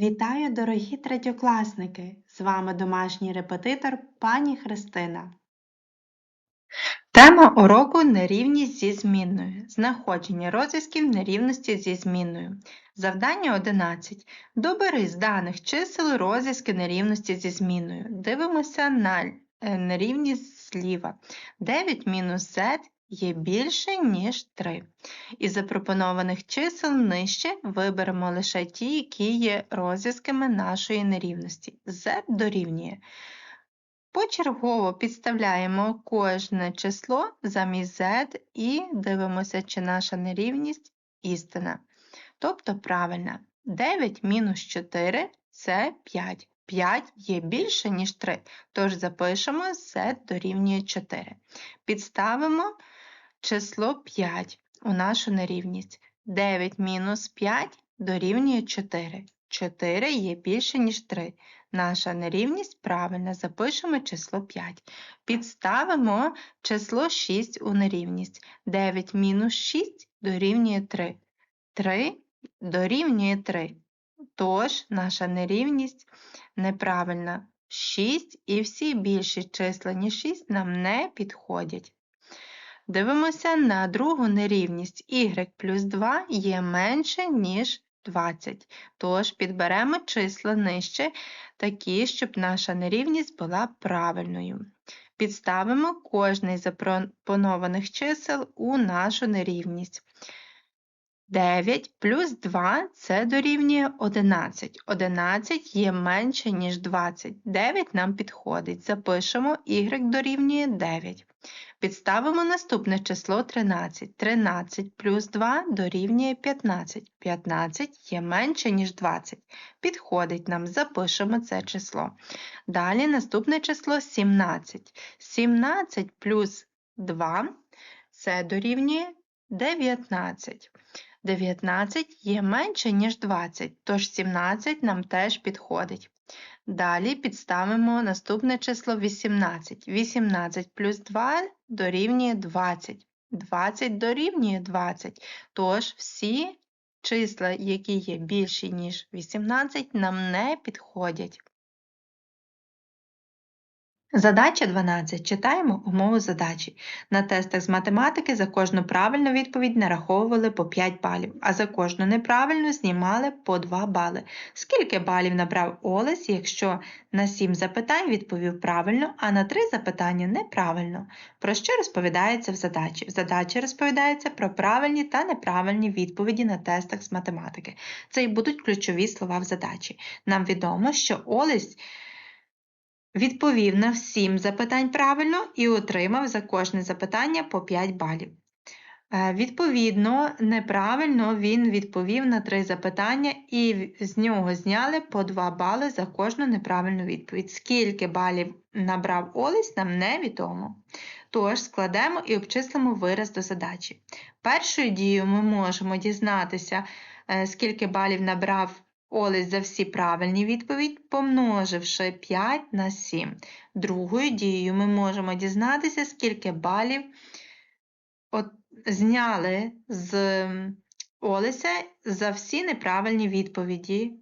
Вітаю, дорогі третьокласники! З вами домашній репетитор пані Христина. Тема уроку нерівність зі змінною. Знаходження розв'язків нерівності зі змінною. Завдання 11. Добери з даних чисел розв'язки нерівності зі зміною. Дивимося на е, нерівність зліва. 9 мінус z є більше, ніж 3. Із запропонованих чисел нижче виберемо лише ті, які є розв'язками нашої нерівності. z дорівнює. Почергово підставляємо кожне число замість z і дивимося, чи наша нерівність істина. Тобто правильна. 9 мінус 4 це 5. 5 є більше, ніж 3, тож запишемо z дорівнює 4. Підставимо число 5 у нашу нерівність. 9 мінус 5 дорівнює 4. 4 є більше, ніж 3. Наша нерівність правильна. Запишемо число 5. Підставимо число 6 у нерівність. 9 мінус 6 дорівнює 3. 3 дорівнює 3. Тож наша нерівність неправильна. 6 і всі більші числа, ніж 6 нам не підходять. Дивимося на другу нерівність. y плюс 2 є менше, ніж 20. Тож підберемо числа нижче, такі, щоб наша нерівність була правильною. Підставимо кожний з запропонованих чисел у нашу нерівність. 9 плюс 2 це дорівнює 11. 11 є менше, ніж 20. 9 нам підходить. Запишемо y дорівнює 9. Підставимо наступне число 13. 13 плюс 2 дорівнює 15. 15 є менше, ніж 20. Підходить нам, запишемо це число. Далі наступне число 17. 17 плюс 2 це дорівнює 19. 19 є менше, ніж 20, тож 17 нам теж підходить. Далі підставимо наступне число 18. 18 плюс 2 дорівнює 20. 20 дорівнює 20. Тож всі числа, які є більші, ніж 18, нам не підходять. Задача 12. Читаємо умову задачі. На тестах з математики за кожну правильну відповідь нараховували по 5 балів, а за кожну неправильну знімали по 2 бали. Скільки балів набрав Олесь, якщо на 7 запитань відповів правильно, а на 3 запитання неправильно? Про що розповідається в задачі? В задачі розповідається про правильні та неправильні відповіді на тестах з математики. Це і будуть ключові слова в задачі. Нам відомо, що Олесь Відповів на всім запитань правильно і отримав за кожне запитання по 5 балів. Е, відповідно, неправильно він відповів на 3 запитання, і з нього зняли по 2 бали за кожну неправильну відповідь. Скільки балів набрав Олесь, нам невідомо. Тож складемо і обчислимо вираз до задачі. Першою дією ми можемо дізнатися, е, скільки балів набрав Олесь за всі правильні відповіді, помноживши 5 на 7. Другою дією ми можемо дізнатися, скільки балів от, зняли з Олеся за всі неправильні відповіді,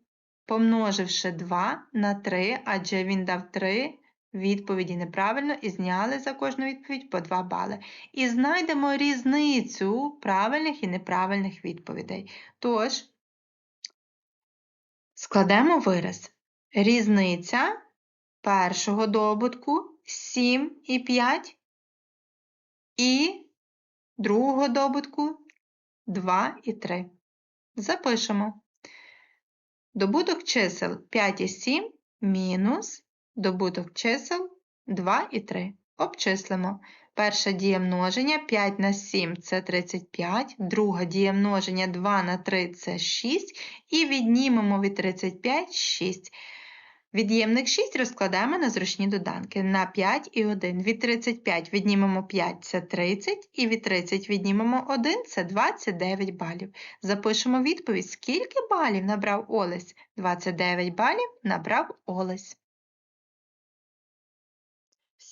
помноживши 2 на 3, адже він дав 3 відповіді неправильно і зняли за кожну відповідь по 2 бали. І знайдемо різницю правильних і неправильних відповідей. Тож, Складемо вираз. Різниця першого добутку 7 і 5 і другого добутку 2 і 3. Запишемо. Добуток чисел 5 і 7 мінус добуток чисел 2 і 3. Обчислимо. Перша дія множення 5 на 7 це 35, друга дія множення 2 на 3 це 6, і віднімемо від 35 6. Від'ємник 6 розкладаємо на зручні доданки на 5 і 1. Від 35 віднімемо 5 це 30, і від 30 віднімемо 1 це 29 балів. Запишемо відповідь, скільки балів набрав Олесь. 29 балів набрав Олесь.